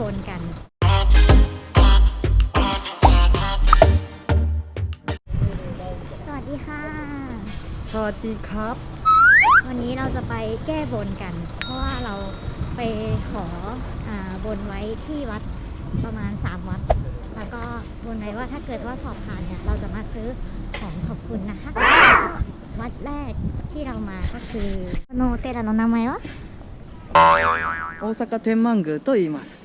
บนกัน สวัสดีค่ะ สวัสดีครับ วันนี้เราจะไปแก้บนกัน เพราะว่าเราไปขออบนไว้ที่วัดประมาณ 3 วัด แล้วก็บนไว้ว่าถ้าเกิดว่าสอบผ่านเนี่ยเราจะมาซื้อของขอบคุณนะคะ วัดแรกที่เรามาก็คือโนเตระโนนามะวะ大阪天満宮と言います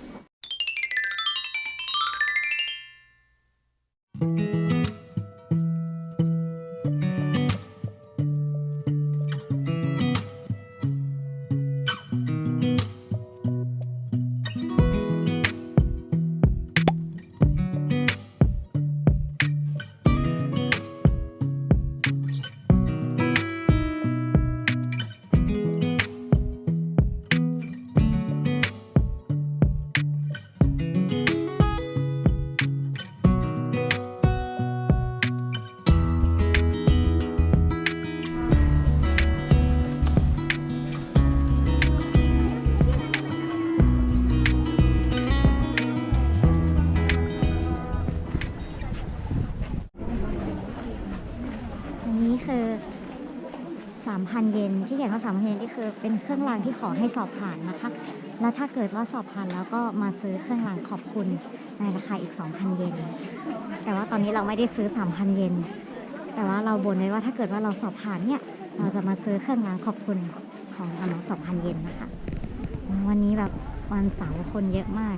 3,000 เยนที่เขียนว่า3,000 เยนที่คือเป็นเครื่องรางที่ขอให้สอบผ่านนะคะ แล้วถ้าเกิดว่าสอบผ่านแล้วก็มาซื้อเครื่องรางขอบคุณในราคาอีก 2,000 เยน แต่ว่าตอนนี้เราไม่ได้ซื้อ 3,000 เยน แต่ว่าเราบนไว้ว่าถ้าเกิดว่าเราสอบผ่านเนี่ย เราจะมาซื้อเครื่องรางขอบคุณของประมาณ2,000 เยนนะคะ วันนี้แบบวันเสาร์คนเยอะมาก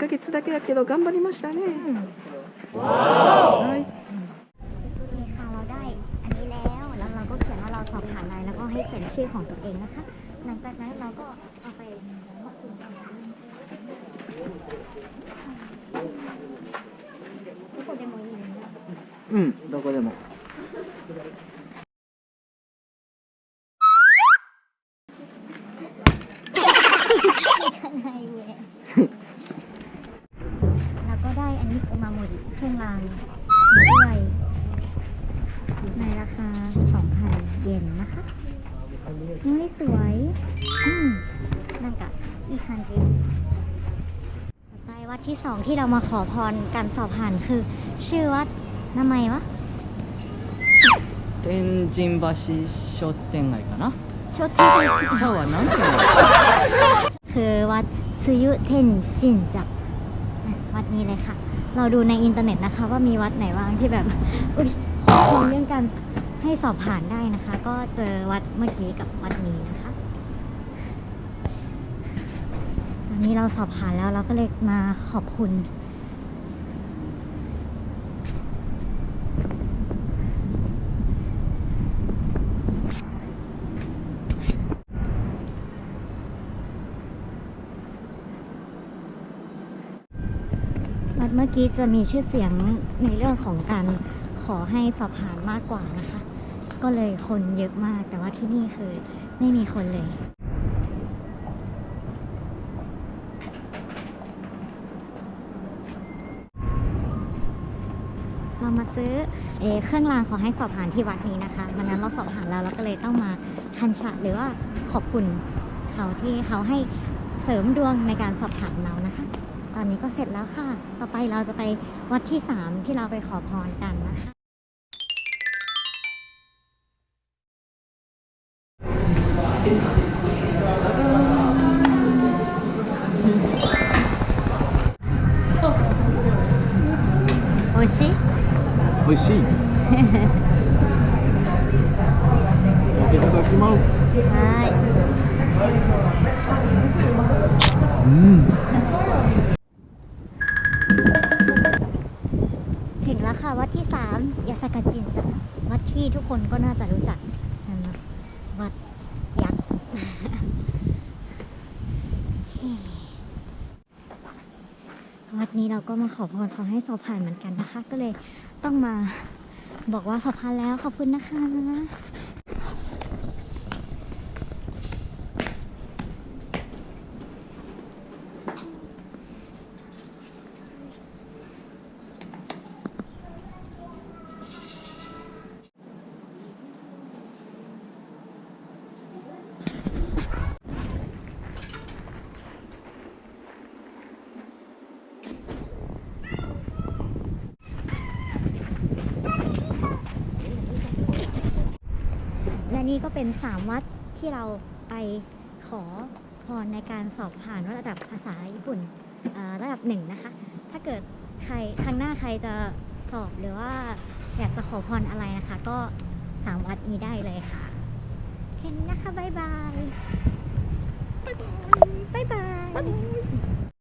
一ヶ月だけだけど頑張りましたね。はい。 โอเคค่ะเราได้อันนี้แล้ว แล้วเราก็เขียนว่าเราสอบผ่านอะไรแล้วก็ให้เขียนชื่อของตัวเองนะคะ หลังจากนั้นเราก็เอาไปขอบคุณกันค่ะทุกคนจะมองอีกไหมเนี่ย うん、どこでも。 ในเวยแล้ว ก็ได้อันนี้โอมาโมริเครื่องรางมาด้วยในราคา 2,000 เยนนะคะเฮ้ยสวยอืมなんかいい感じต่อไปวัดที่สองที่เรามาขอพรการสอบผ่านคือ ชื่อวัดนาไมวะ 天神橋商店街かな。 โชติเดชิ ちゃうわ、なんていうの。 คือวัดซุยุเทนจินจัก วัดนี้เลยค่ะ เราดูในอินเทอร์เน็ตนะคะ ว่ามีวัดไหนบ้างที่แบบอุ้ยเรื่องการให้สอบผ่านได้นะคะ ก็เจอวัดเมื่อกี้กับวัดนี้นะคะตอนนี้เราสอบผ่านแล้วเราก็เลยมาขอบคุณ วัดเมื่อกี้จะมีชื่อเสียงในเรื่องของการขอให้สอบผ่านมากกว่านะคะ ก็เลยคนเยอะมากแต่ว่าที่นี่คือไม่มีคนเลยเรามาซื้อเออเครื่องรางขอให้สอบผ่านที่วัดนี้นะคะวันนั้นเราสอบผ่านแล้วเราก็เลยต้องมาคันฉะหรือว่าขอบคุณเขาที่เขาให้เสริมดวงในการสอบผ่านเรานะคะ ตอนนี้ก็เสร็จแล้วค่ะ ต่อไปเราจะไปวัดที่ 3 ที่เราไปขอพรกันนะคะ โอชิ 美味しい。いただきます。 ใช่ うん。 3ยาสากาจินจะวัดที่ทุกคนก็น่าจะรู้จักนะวัดยักษ์วัดนี้เราก็มาขอพรขอให้สอบผ่านเหมือนกันนะคะ ก็เลยต้องมาบอกว่าสอบผ่านแล้วขอบคุณนะคะ และนี่ก็เป็นสามวัดที่เราไปขอพรในการสอบผ่านระดับภาษาญี่ปุ่นระดับหนึ่งนะคะ ถ้าเกิดใครครั้งหน้าใครจะสอบหรือว่าอยากจะขอพรอะไรนะคะ ก็สามวัดนี้ได้เลยค่ะแค่นี้นะคะ บ๊ายบาย บ๊ายบาย